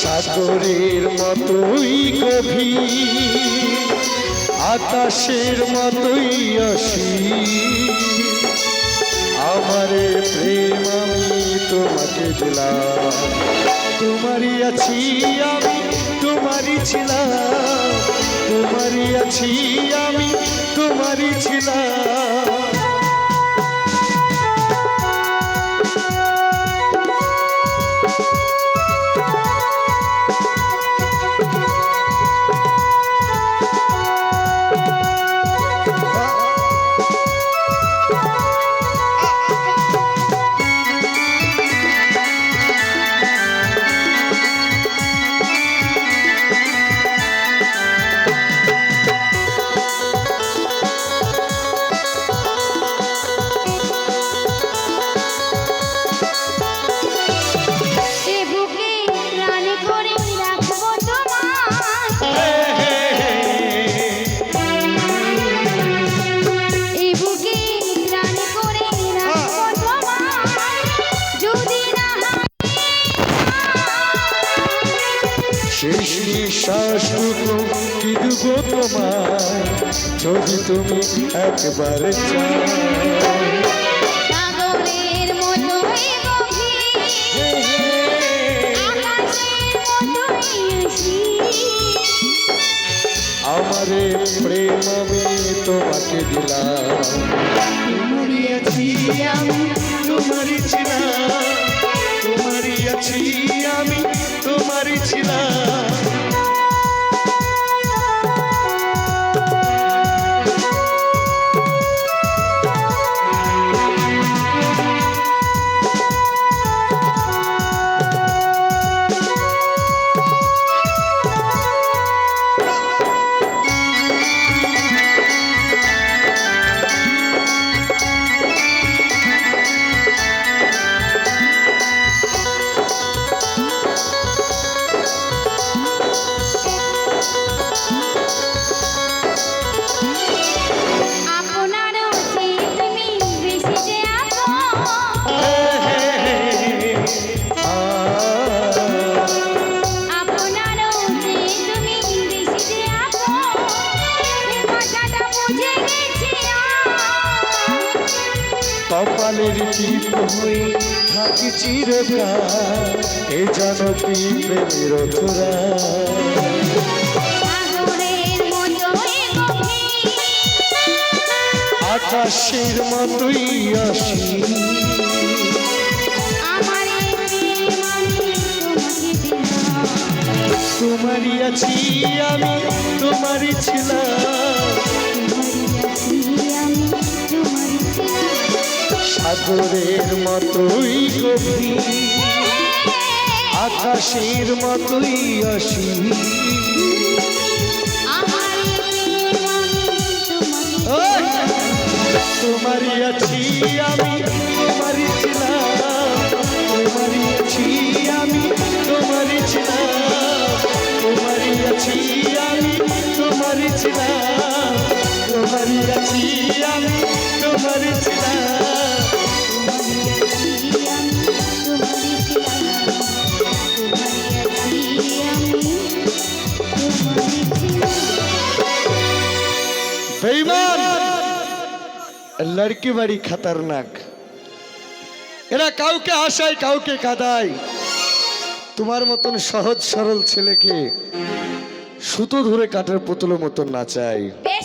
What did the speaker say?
সাগরের মতোই গভীর, আকাশের মতোই আসি আমারে প্রেম আমি তোমাকে দিলাম, তোমারই আছি আমি, তোমারই ছিলাম, তোমারই আছি আমি, তোমারই ছিলাম। শেষ নিঃশ্বাসটুকু কি দেব তোমায় যদি তুমি একবারে চাও আমারে প্রেম আমি তোমাকে দিলাম তোমারই আছি আমি তোমারই ছিলাম তোমারই আছি আমি তোমারই ছিলাম। টিপ হয়ে থাকি চিরকাল এ কি প্রেমের গভীর আকাশের মতোই আসি। তোমারই আছি আমি, তোমারই ছিলাম। সাগরের মতোই গভীর আকাশের মতোই আসি! তোমারই আছি আমি, তোমারই ছিলাম। তোমারই আছি আমি, তোমারই ছিলাম। তোমারই আছি আমি, তোমারই ছিলাম। আছি আমি বেইমান লড়কি বাড়ি খতরনাক এরা কাউকে আশায় কাউকে কাদায় তোমার মতন সহজ, সরল ছেলেকে সুতো ধরে কাঠের পুতুলের মতন নাচায়